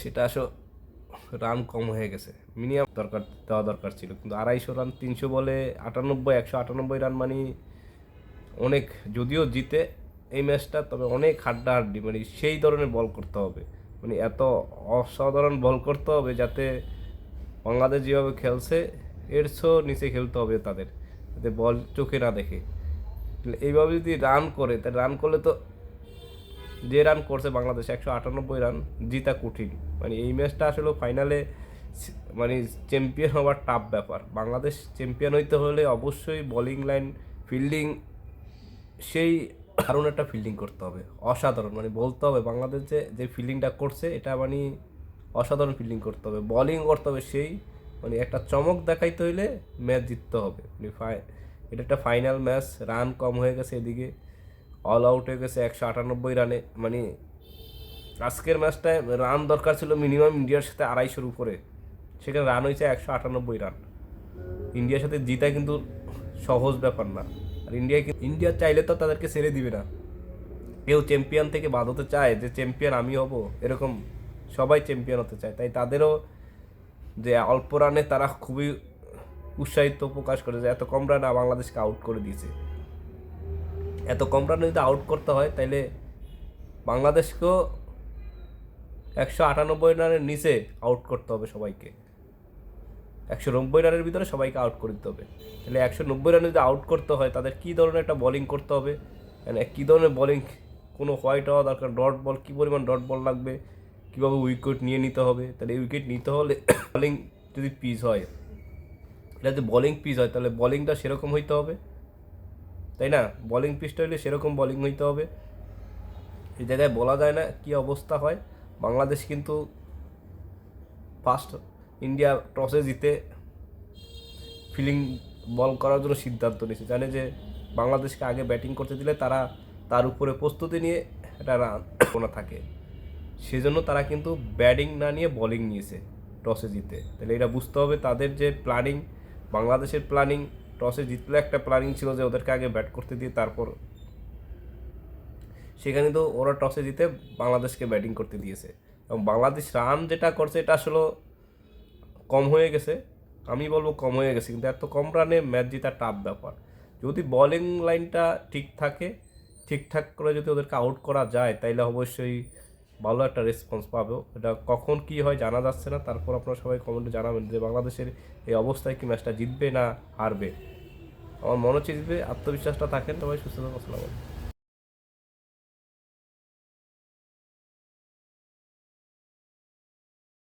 সেটা আসলে রান কম হয়ে গেছে। মিনিমাম দরকার, দেওয়া দরকার ছিল। কিন্তু আড়াইশো রান তিনশো বলে আটানব্বই, একশো আটানব্বই রান মানে অনেক। যদিও জিতে এই ম্যাচটা তবে অনেক হাড্ডাহাড্ডি মানে সেই ধরনের বল করতে হবে। মানে এত অসাধারণ বল করতে হবে যাতে বাংলাদেশ যেভাবে খেলছে, এর নিচে খেলতে হবে তাদের, যাতে বল চোখে না দেখে। এইভাবে যদি রান করে, তা রান করলে তো যে রান করছে বাংলাদেশ, একশো আটানব্বই রান জিতা কঠিন। মানে এই ম্যাচটা আসলে ফাইনালে মানে চ্যাম্পিয়ন হওয়ার টাফ ব্যাপার। বাংলাদেশ চ্যাম্পিয়ন হইতে হলে অবশ্যই বোলিং লাইন ফিল্ডিং সেই দারুণ একটা ফিল্ডিং করতে হবে। অসাধারণ। মানে বলতে হবে বাংলাদেশ যে যে ফিল্ডিংটা করছে, এটা মানে অসাধারণ ফিল্ডিং করতে হবে। বোলিং করতে হবে সেই মানে একটা চমক দেখাইতে হইলে ম্যাচ জিততে হবে। মানে এটা একটা ফাইনাল ম্যাচ রান কম হয়ে গেছে এদিকে। অল আউট হয়ে গেছে একশো আটানব্বই রানে মানে আজকের ম্যাচটায় রান দরকার ছিল মিনিমাম ইন্ডিয়ার সাথে আড়াইশোর উপরে সেখানে রান হয়েছে একশো আটানব্বই রান ইন্ডিয়ার সাথে জিতা কিন্তু সহজ ব্যাপার না। আর ইন্ডিয়া ইন্ডিয়া চাইলে তো তাদেরকে ছেড়ে দিবে না। কেউ চ্যাম্পিয়ন থেকে বাদ হতে চায় যে চ্যাম্পিয়ন আমি হব, এরকম সবাই চ্যাম্পিয়ন হতে চায়। তাই তাদেরও যে অল্প রানে তারা খুবই উৎসাহিত প্রকাশ করে যে এত কম রানে বাংলাদেশকে আউট করে দিয়েছে। এত কম রানে যদি আউট করতে হয়, তাইলে বাংলাদেশকেও একশো আটানব্বই রানের নিচে আউট করতে হবে সবাইকে। একশো নব্বই রানের ভিতরে সবাইকে আউট করে দিতে হবে। তাহলে একশো নব্বই রানে যদি আউট করতে হয়, তাদের কী ধরনের একটা বোলিং করতে হবে? মানে কী ধরনের বোলিং কোনো হোয়াইট হওয়া দরকার? ডট বল কী পরিমাণ ডট বল লাগবে? কীভাবে উইকেট নিয়ে নিতে হবে? তাহলে উইকেট নিতে হলে বোলিং যদি পিচ হয় এটা যদি বোলিং পিচ হয় তাহলে বোলিংটা সেরকম হইতে হবে। তাই না? বোলিং পিচটা হলে সেরকম বোলিং হইতে হবে। এই জায়গায় বলা যায় না কী অবস্থা হয়। বাংলাদেশ কিন্তু ফার্স্ট ইন্ডিয়া টসে জিতে ফিলিং বল করার জন্য সিদ্ধান্ত নিয়েছে। জানে যে বাংলাদেশকে আগে ব্যাটিং করতে দিলে তারা তার উপরে প্রস্তুতি নিয়ে একটা রান কোনো থাকে। সেজন্য তারা কিন্তু ব্যাটিং না নিয়ে বোলিং নিয়েছে টসে জিতে। তাহলে এটা বুঝতে হবে তাদের যে প্ল্যানিং বাংলাদেশের প্ল্যানিং টসে জিতলে একটা প্ল্যানিং ছিল যে ওদেরকে আগে ব্যাট করতে দিয়ে তারপর সেখানে তো ওরা টসে জিতে বাংলাদেশকে ব্যাটিং করতে দিয়েছে। এবং বাংলাদেশ রান যেটা করছে এটা আসলে কম হয়ে গেছে। আমি বলব কম হয়ে গেছে, কিন্তু এত কম রানে ম্যাচ জেতা টাফ ব্যাপার। যদি বোলিং লাইনটা ঠিক থাকে, ঠিকঠাক করে যদি ওদেরকে আউট করা যায়, তাইলে অবশ্যই ভালো একটা রেসপন্স পাবো। এটা কখন কি হয় জানা যাচ্ছে না। তারপর আপনারা সবাই কমেন্টে জানাবেন যে বাংলাদেশের এই অবস্থায় কি ম্যাচটা জিতবে না হারবে। আমার মনে হচ্ছে জিতবে, আত্মবিশ্বাসটা থাকেন তবে সুস্থ থাকুন